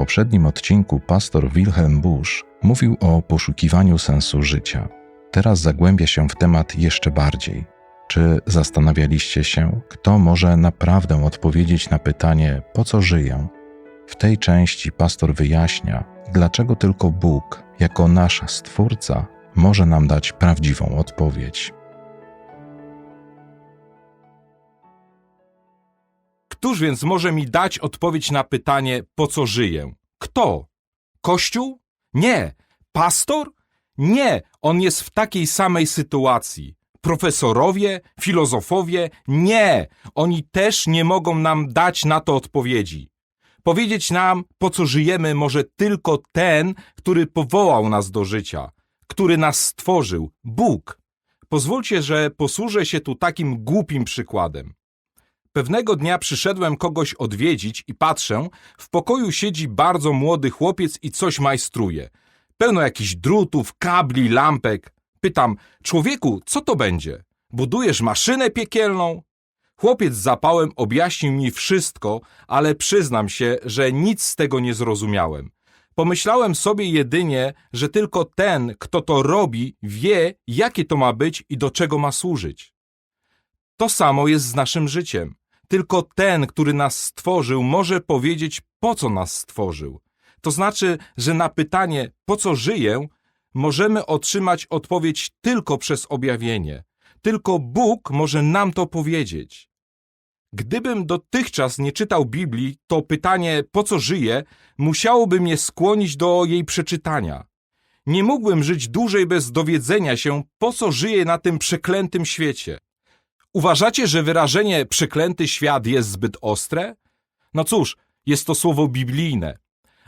poprzednim odcinku pastor Wilhelm Busch mówił o poszukiwaniu sensu życia. Teraz zagłębia się w temat jeszcze bardziej. Czy zastanawialiście się, kto może naprawdę odpowiedzieć na pytanie, po co żyję? W tej części pastor wyjaśnia, dlaczego tylko Bóg, jako nasz Stwórca, może nam dać prawdziwą odpowiedź. Któż więc może mi dać odpowiedź na pytanie, po co żyję? Kto? Kościół? Nie. Pastor? Nie, on jest w takiej samej sytuacji. Profesorowie, filozofowie? Nie, oni też nie mogą nam dać na to odpowiedzi. Powiedzieć nam, po co żyjemy, może tylko ten, który powołał nas do życia, który nas stworzył Bóg. Pozwólcie, że posłużę się tu takim głupim przykładem. Pewnego dnia przyszedłem kogoś odwiedzić i patrzę, w pokoju siedzi bardzo młody chłopiec i coś majstruje. Pełno jakichś drutów, kabli, lampek. Pytam, człowieku, co to będzie? Budujesz maszynę piekielną? Chłopiec z zapałem objaśnił mi wszystko, ale przyznam się, że nic z tego nie zrozumiałem. Pomyślałem sobie jedynie, że tylko ten, kto to robi, wie, jakie to ma być i do czego ma służyć. To samo jest z naszym życiem. Tylko ten, który nas stworzył, może powiedzieć, po co nas stworzył. To znaczy, że na pytanie, po co żyję, możemy otrzymać odpowiedź tylko przez objawienie. Tylko Bóg może nam to powiedzieć. Gdybym dotychczas nie czytał Biblii, to pytanie, po co żyję, musiałoby mnie skłonić do jej przeczytania. Nie mógłbym żyć dłużej bez dowiedzenia się, po co żyję na tym przeklętym świecie. Uważacie, że wyrażenie przeklęty świat jest zbyt ostre? No cóż, jest to słowo biblijne.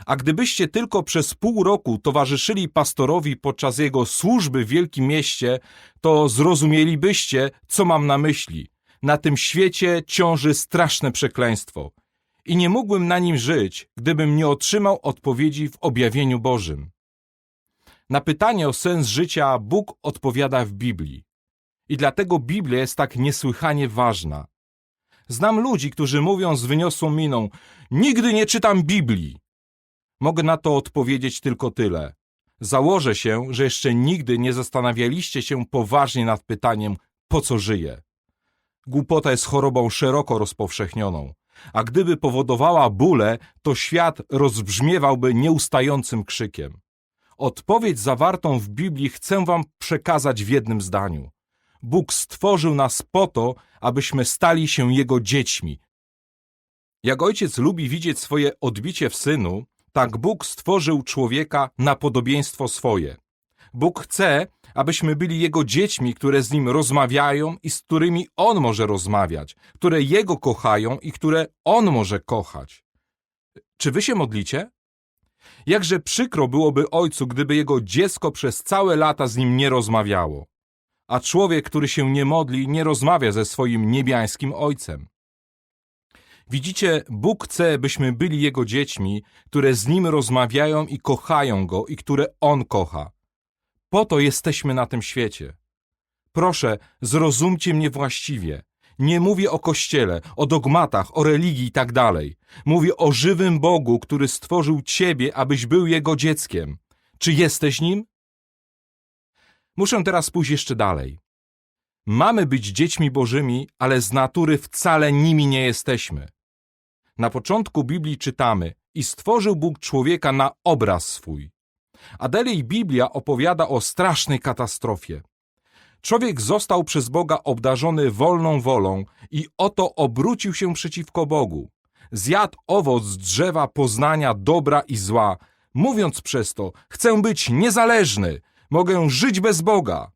A gdybyście tylko przez pół roku towarzyszyli pastorowi podczas jego służby w wielkim mieście, to zrozumielibyście, co mam na myśli. Na tym świecie ciąży straszne przekleństwo. I nie mógłbym na nim żyć, gdybym nie otrzymał odpowiedzi w objawieniu Bożym. Na pytanie o sens życia Bóg odpowiada w Biblii. I dlatego Biblia jest tak niesłychanie ważna. Znam ludzi, którzy mówią z wyniosłą miną: Nigdy nie czytam Biblii. Mogę na to odpowiedzieć tylko tyle. Założę się, że jeszcze nigdy nie zastanawialiście się poważnie nad pytaniem, po co żyję. Głupota jest chorobą szeroko rozpowszechnioną, a gdyby powodowała bóle, to świat rozbrzmiewałby nieustającym krzykiem. Odpowiedź zawartą w Biblii chcę wam przekazać w jednym zdaniu. Bóg stworzył nas po to, abyśmy stali się Jego dziećmi. Jak ojciec lubi widzieć swoje odbicie w synu, tak Bóg stworzył człowieka na podobieństwo swoje. Bóg chce, abyśmy byli Jego dziećmi, które z Nim rozmawiają i z którymi On może rozmawiać, które Jego kochają i które On może kochać. Czy wy się modlicie? Jakże przykro byłoby ojcu, gdyby jego dziecko przez całe lata z nim nie rozmawiało a człowiek, który się nie modli, nie rozmawia ze swoim niebiańskim Ojcem. Widzicie, Bóg chce, byśmy byli Jego dziećmi, które z Nim rozmawiają i kochają Go i które On kocha. Po to jesteśmy na tym świecie. Proszę, zrozumcie mnie właściwie. Nie mówię o Kościele, o dogmatach, o religii i tak dalej. Mówię o żywym Bogu, który stworzył Ciebie, abyś był Jego dzieckiem. Czy jesteś Nim? Muszę teraz pójść jeszcze dalej. Mamy być dziećmi Bożymi, ale z natury wcale nimi nie jesteśmy. Na początku Biblii czytamy: I stworzył Bóg człowieka na obraz swój. A dalej Biblia opowiada o strasznej katastrofie. Człowiek został przez Boga obdarzony wolną wolą i oto obrócił się przeciwko Bogu. Zjadł owoc z drzewa poznania dobra i zła, mówiąc przez to: Chcę być niezależny, Mogę żyć bez Boga.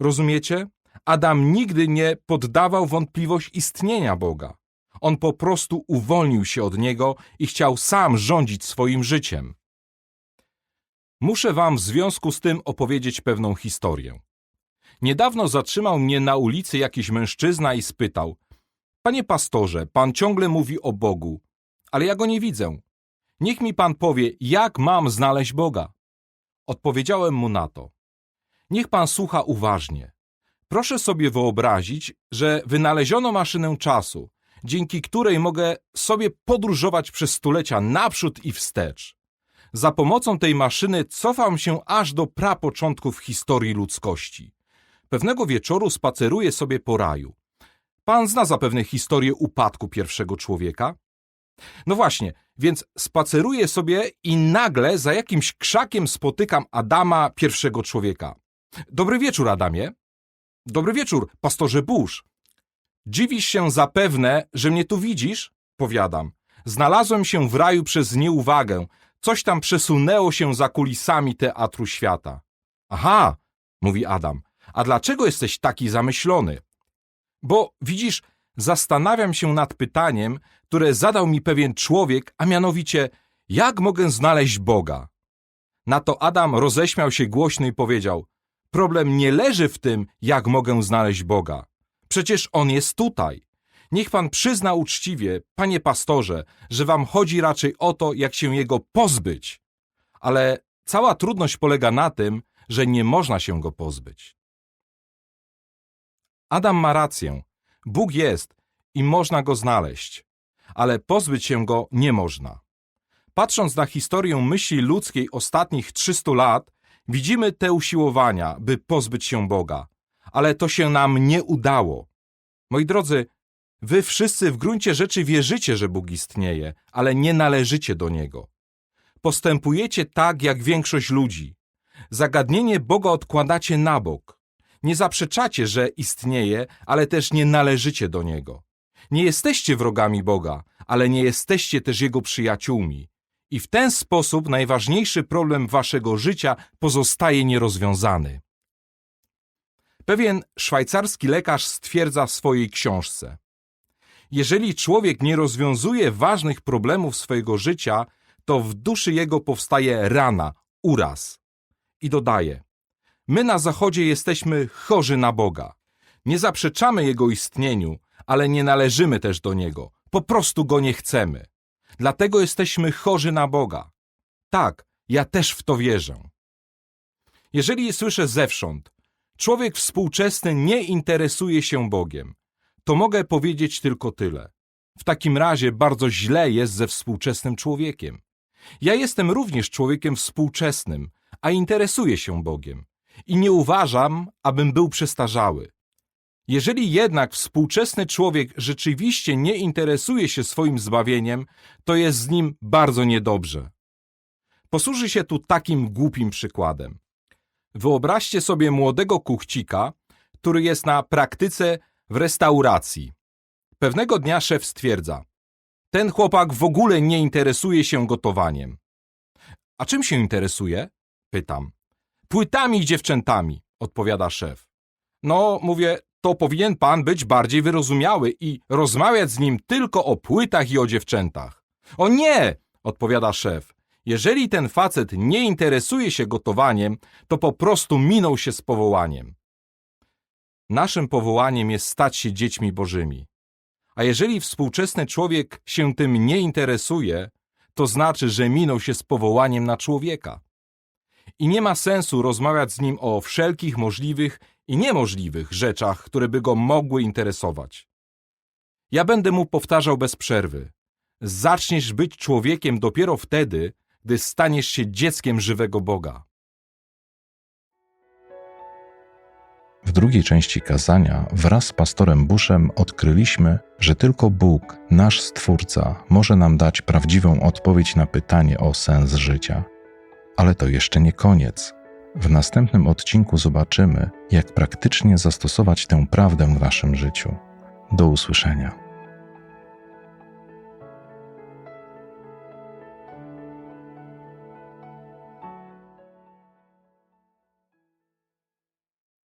Rozumiecie? Adam nigdy nie poddawał wątpliwość istnienia Boga. On po prostu uwolnił się od niego i chciał sam rządzić swoim życiem. Muszę wam w związku z tym opowiedzieć pewną historię. Niedawno zatrzymał mnie na ulicy jakiś mężczyzna i spytał: Panie pastorze, pan ciągle mówi o Bogu, ale ja go nie widzę. Niech mi pan powie, jak mam znaleźć Boga. Odpowiedziałem mu na to: Niech pan słucha uważnie. Proszę sobie wyobrazić, że wynaleziono maszynę czasu. dzięki której mogę sobie podróżować przez stulecia naprzód i wstecz. Za pomocą tej maszyny cofam się aż do prapoczątków historii ludzkości. Pewnego wieczoru spaceruję sobie po raju. Pan zna zapewne historię upadku pierwszego człowieka? No właśnie, więc spaceruję sobie i nagle za jakimś krzakiem spotykam Adama, pierwszego człowieka. Dobry wieczór, Adamie. Dobry wieczór, pastorze Bush. Dziwisz się zapewne, że mnie tu widzisz? Powiadam. Znalazłem się w raju przez nieuwagę. Coś tam przesunęło się za kulisami teatru świata. Aha, mówi Adam. A dlaczego jesteś taki zamyślony? Bo widzisz, zastanawiam się nad pytaniem, które zadał mi pewien człowiek, a mianowicie, jak mogę znaleźć Boga? Na to Adam roześmiał się głośno i powiedział: Problem nie leży w tym, jak mogę znaleźć Boga. Przecież on jest tutaj. Niech pan przyzna uczciwie, panie pastorze, że wam chodzi raczej o to, jak się jego pozbyć. Ale cała trudność polega na tym, że nie można się go pozbyć. Adam ma rację. Bóg jest i można go znaleźć, ale pozbyć się go nie można. Patrząc na historię myśli ludzkiej ostatnich 300 lat, widzimy te usiłowania, by pozbyć się Boga, ale to się nam nie udało. Moi drodzy, wy wszyscy w gruncie rzeczy wierzycie, że Bóg istnieje, ale nie należycie do Niego. Postępujecie tak, jak większość ludzi. Zagadnienie Boga odkładacie na bok. Nie zaprzeczacie, że istnieje, ale też nie należycie do Niego. Nie jesteście wrogami Boga, ale nie jesteście też Jego przyjaciółmi. I w ten sposób najważniejszy problem waszego życia pozostaje nierozwiązany. Pewien szwajcarski lekarz stwierdza w swojej książce: Jeżeli człowiek nie rozwiązuje ważnych problemów swojego życia, to w duszy jego powstaje rana, uraz. I dodaje: My na Zachodzie jesteśmy chorzy na Boga. Nie zaprzeczamy Jego istnieniu, ale nie należymy też do Niego. Po prostu Go nie chcemy. Dlatego jesteśmy chorzy na Boga. Tak, ja też w to wierzę. Jeżeli słyszę zewsząd, człowiek współczesny nie interesuje się Bogiem, to mogę powiedzieć tylko tyle. W takim razie bardzo źle jest ze współczesnym człowiekiem. Ja jestem również człowiekiem współczesnym, a interesuję się Bogiem. I nie uważam, abym był przestarzały. Jeżeli jednak współczesny człowiek rzeczywiście nie interesuje się swoim zbawieniem, to jest z nim bardzo niedobrze. Posłuży się tu takim głupim przykładem. Wyobraźcie sobie młodego kuchcika, który jest na praktyce w restauracji. Pewnego dnia szef stwierdza: Ten chłopak w ogóle nie interesuje się gotowaniem. A czym się interesuje? Pytam. Płytami i dziewczętami, odpowiada szef. No, mówię, to powinien pan być bardziej wyrozumiały i rozmawiać z nim tylko o płytach i o dziewczętach. O nie, odpowiada szef. Jeżeli ten facet nie interesuje się gotowaniem, to po prostu minął się z powołaniem. Naszym powołaniem jest stać się dziećmi bożymi. A jeżeli współczesny człowiek się tym nie interesuje, to znaczy, że minął się z powołaniem na człowieka. I nie ma sensu rozmawiać z nim o wszelkich możliwych i niemożliwych rzeczach, które by go mogły interesować. Ja będę mu powtarzał bez przerwy. Zaczniesz być człowiekiem dopiero wtedy, gdy staniesz się dzieckiem żywego Boga. W drugiej części kazania wraz z pastorem Bushem odkryliśmy, że tylko Bóg, nasz Stwórca, może nam dać prawdziwą odpowiedź na pytanie o sens życia. Ale to jeszcze nie koniec. W następnym odcinku zobaczymy, jak praktycznie zastosować tę prawdę w naszym życiu. Do usłyszenia.